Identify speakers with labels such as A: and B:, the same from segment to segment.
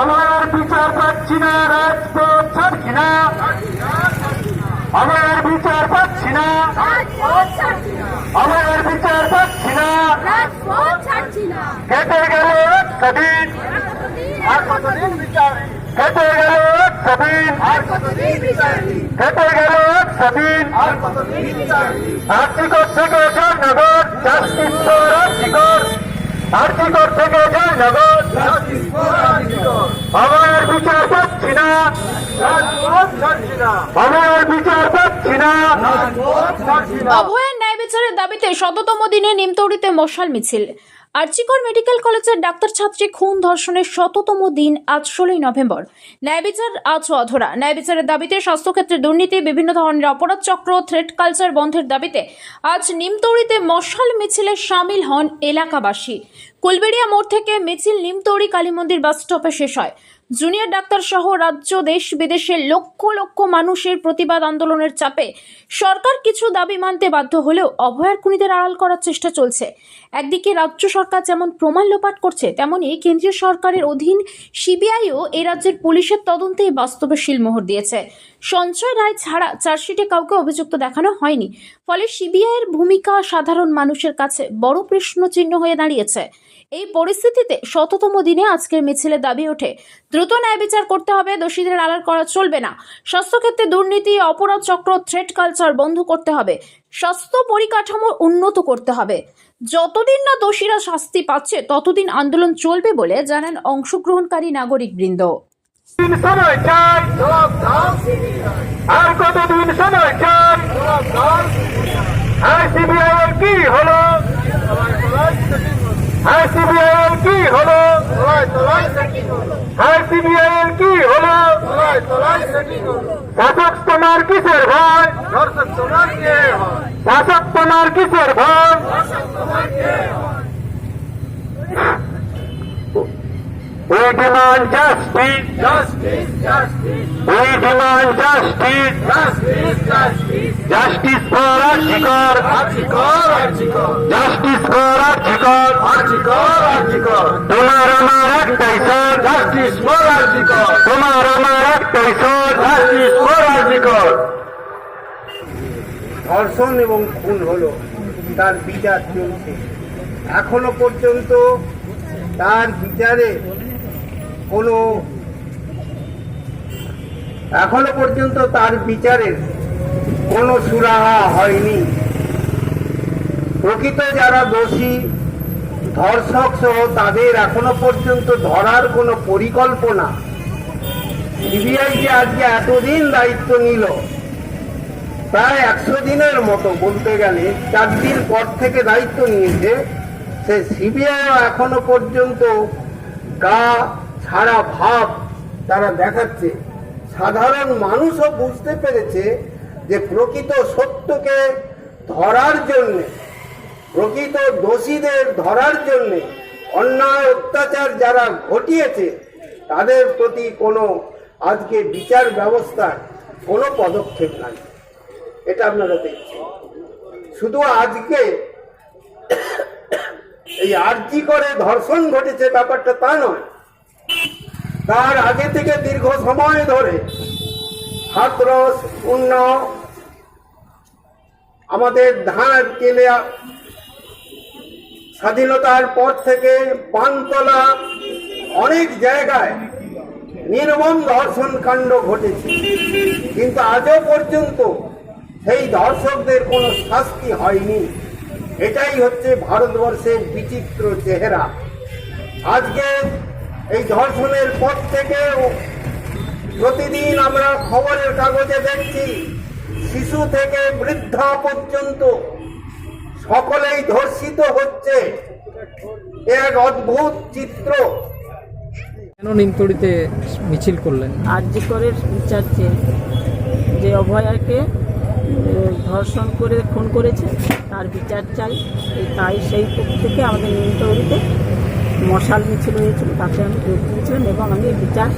A: আমার বিচার পাচ্ছি না রাজপথ ছাড়ছি না। আমার বিচার পাচ্ছি না। আমার বিচার পাচ্ছি না। কেটে গেল একটা দিন
B: আর কতদিন? বিচার?
A: কেটে গেল একটা দিন
B: আর কতদিন বিচার?
A: কেটে গেল একটা দিন
B: আর কতদিন বিচার?
A: আর্থিকর থেকে জয়নগর জাস্টিস থেকে জয়নগর। আমার বিচার না। আমার বিচার না।
C: অভয়ের ন্যায় বিচারের দাবিতে শততম দিনে নিমতৌড়িতে মশাল মিছিল। আর্চিকর মেডিকেল কলেজের ডাক্তার ছাত্রী খুন ধর্ষণের শততম দিন আজ ষোলোই নভেম্বর। ন্যায় বিচার আজ অধরা। ন্যায় বিচারের দাবিতে স্বাস্থ্যক্ষেত্রে দুর্নীতি, বিভিন্ন ধরনের অপরাধ চক্র থ্রেড কালচার বন্ধের দাবিতে আজ নিমতৌড়িতে মশাল মিছিলে সামিল হন এলাকাবাসী। কুলবেড়িয়া মোড় থেকে মিছিল নিমতৌড়ি কালী মন্দির বাস স্টপে শেষ হয়। জুনিয়র ডাক্তার সহ রাজ্য, দেশ বিদেশের লক্ষ লক্ষ মানুষের প্রতিবাদ আন্দোলনের চাপে সরকার কিছু দাবি মানতে বাধ্য হলেও অভয়ার খুনিদের আড়াল করার চেষ্টা চলছে। একদিকে রাজ্য সরকার যেমন প্রমাণ লোপাট করছে, তেমনি কেন্দ্রীয় সরকারের অধীন সিবিআইও এই রাজ্যের পুলিশের তদন্তে বাস্তবে শিলমোহর দিয়েছে। সঞ্চয় রায় ছাড়া চার্জশিটে কাউকে অভিযুক্ত দেখানো হয়নি, ফলে সিবিআইয়ের ভূমিকা সাধারণ মানুষের কাছে বড় প্রশ্নচিহ্ন হয়ে দাঁড়িয়েছে। এই পরিস্থিতিতে শততম দিনে আজকের মিছিলে দাবি ওঠে দ্রুত ন্যায় বিচার করতে হবে, দোষীদের আড়াল করা চলবে না। স্বাস্থ্যক্ষেত্রে দুর্নীতি, অপরাধ চক্র থ্রেড কালচার বন্ধ করতে হবে। স্বাস্থ্য পরিকাঠামো উন্নত করতে হবে। যতদিন না দোষীরা শাস্তি পাচ্ছে, ততদিন আন্দোলন চলবে বলে জানান অংশগ্রহণকারী
B: দাও সিবিআই
A: আর কতদিন সময় চাই? আর সিবিআই হলো
B: সবাই সবাই সেটিং হলো
A: আর সিবিআই এর কি হলো
B: সবাই সবাই সেটিং হলো
A: আর সিবিআই এর কি হলো
B: সবাই সবাই সেটিং হলো
A: শাসক তোমার কিসের ভয়
B: দর্শক তোমার কে হয়
A: শাসক তোমার কিসের ভয় We demand justice.
B: Justice justice
A: We demand justice.
B: Justice justice
A: Justice for Archikor.
B: RG Kar RG Kar
A: Justice for Archikor.
B: RG Kar RG Kar
A: তোমার আমার একটাই সর
B: জাস্টিস ফর আর্জিকর
A: তোমার আমার একটাই সর
B: জাস্টিস ফর আর্জিকর
D: ধর্ষণ এবং খুন হলো তার বিচার চলছে এখনও পর্যন্ত তার বিচারে কোনো এখনও পর্যন্ত তার বিচারের কোনো সুরাহা হয়নি। প্রকৃত যারা দোষী, ধর্ষক সহ তাদের এখনও পর্যন্ত ধরার কোনো পরিকল্পনা সিবিআই যে আজকে এতদিন দায়িত্ব নিল, প্রায় একশো দিনের মতো বলতে গেলে, চার দিন পর থেকে দায়িত্ব নিয়েছে, সে সিবিআইও এখনও পর্যন্ত গা ছাড়া ভাব তারা দেখাচ্ছে। সাধারণ মানুষও বুঝতে পেরেছে যে প্রকৃত সত্যকে ধরার জন্যে, প্রকৃত দোষীদের ধরার জন্যে অন্যায় অত্যাচার যারা ঘটিয়েছে, তাদের প্রতি কোনো আজকে বিচার ব্যবস্থায় কোনো পদক্ষেপ নাই। এটা আপনারা দেখছেন। শুধু আজকে এই আর্জি করে ধর্ষণ ঘটেছে ব্যাপারটা তা নয় তার আগে থেকে দীর্ঘ সময় ধরে হাতরস পূর্ণ আমাদের ধান কেলে স্বাধীনতার পর থেকে পানতলা অনেক জায়গায় নির্মম ধর্ষণ কাণ্ড ঘটেছে। কিন্তু আজও পর্যন্ত সেই ধর্ষকদের কোনো শাস্তি হয়নি। এটাই হচ্ছে ভারতবর্ষের বিচিত্র চেহারা। আজকে এই ধর্ষণের পর থেকে প্রতিদিন আমরা খবরের কাগজে দেখছি শিশু থেকে বৃদ্ধা পর্যন্ত সকলেই ধর্ষিত হচ্ছে। এক অদ্ভুত চিত্র।
E: কেন নিমতড়িতে মিছিল করলেন?
F: আর্যিকরের বিচার চেয়ে যে অভয়াকে ধর্ষণ করে খুন করেছে তার বিচার চাই। তাই সেই দিক থেকে আমাদের নিমতৌড়িতে মশাল মিছিল হয়েছিল, তাতে আমি যোগ দিয়েছিলাম এবং আমি বিচার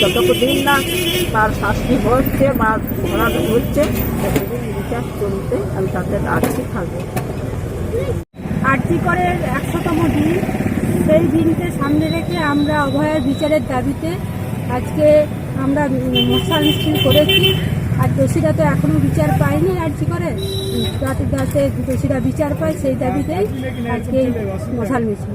F: যতদিন না তার শাস্তি হচ্ছে বা ধরা হচ্ছে বিচার চলতে আমি তাতে আছি থাকব।
G: আর্থিকরের একশোতম দিন? সেই দিনকে সামনে রেখে আমরা অভয়ের বিচারের দাবিতে আজকে আমরা মশাল মিছিল করেছি। আর দোষীরা তো এখনও বিচার পায়নি, আর কি করে? যাতে দোষীরা বিচার পায়, সেই দাবিতেই আজকে মশাল মিছিল।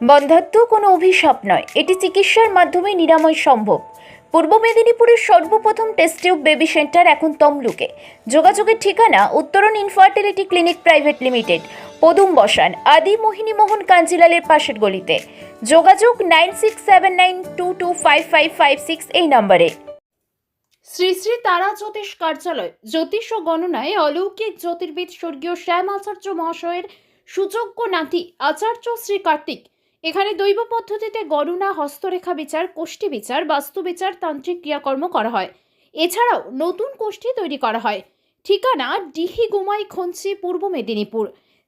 C: বন্ধাত্ম কোনো অভিশাপ নয়। এটি চিকিৎসার মাধ্যমে নিরাময় সম্ভব। পূর্ব মেদিনীপুরের সর্বপ্রথম টেস্ট টিউব বেবি সেন্টার এখন তমলুকে। যোগাযোগের ঠিকানা উত্তরণ ইনফার্টিলিটি ক্লিনিক প্রাইভেট লিমিটেড পদুম বসান আদি মোহিনী মোহন কাঞ্জিলালের পাশের গলিতে। যোগাযোগ nine six seven nine two two five five five six এই নম্বরে। শ্রী শ্রী তারা জ্যোতিষ কার্যালয়, জ্যোতিষ ও গণনায় অলৌকিক জ্যোতির্বিদ স্বর্গীয় শ্যাম আচার্য মহাশয়ের সুযোগ্য নাতি আচার্য শ্রী কার্তিক এখানে দৈব পদ্ধতিতে গণনা, হস্তরেখা বিচার, কোষ্ঠী বিচার, বাস্তু বিচার, তান্ত্রিক ক্রিয়াকর্ম করা হয়। এছাড়াও নতুন কোষ্ঠী তৈরি করা হয়। ঠিকানা, ডিহি গুমাই খঞ্চি পূর্ব মেদিনীপুর।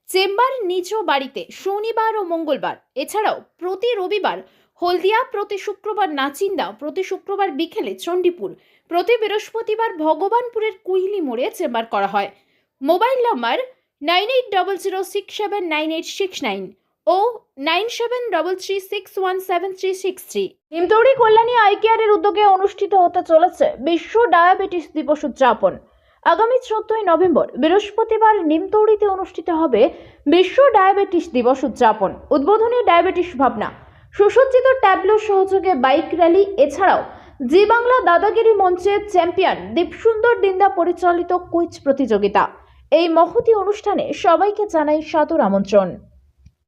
C: চেম্বার নিজ বাড়িতে শনিবার ও মঙ্গলবার। এছাড়াও প্রতি রবিবার হলদিয়া প্রতি শুক্রবার নাচিন্দা, প্রতি শুক্রবার বিকেলে চণ্ডীপুর, প্রতি বৃহস্পতিবার ভগবানপুরের কুইলি মোড়ে চেম্বার করা হয়। Mobile number nine eight double zero six seven nine eight six nine. ও nine seven double three six one seven three six three. হিমতৌড়ি Kalyani eye কেয়ারের উদ্যোগে অনুষ্ঠিত হতে চলেছে বিশ্ব ডায়াবেটিস দিবস উদযাপন। আগামী চোদ্দই নভেম্বর বৃহস্পতিবার নিমতৌড়িতে অনুষ্ঠিত হবে বিশ্ব ডায়াবেটিস দিবস উদযাপন। উদ্বোধনী ডায়াবেটিস ভাবনা। সুসজ্জিত ট্যাবলো সহযোগে বাইক র্যালি, এছাড়াও জি বাংলা দাদাগিরি মঞ্চের চ্যাম্পিয়ন দীপসুন্দর দিন্দা পরিচালিত কুইজ প্রতিযোগিতা। এই মহতি অনুষ্ঠানে সবাইকে জানাই সাদর আমন্ত্রণ।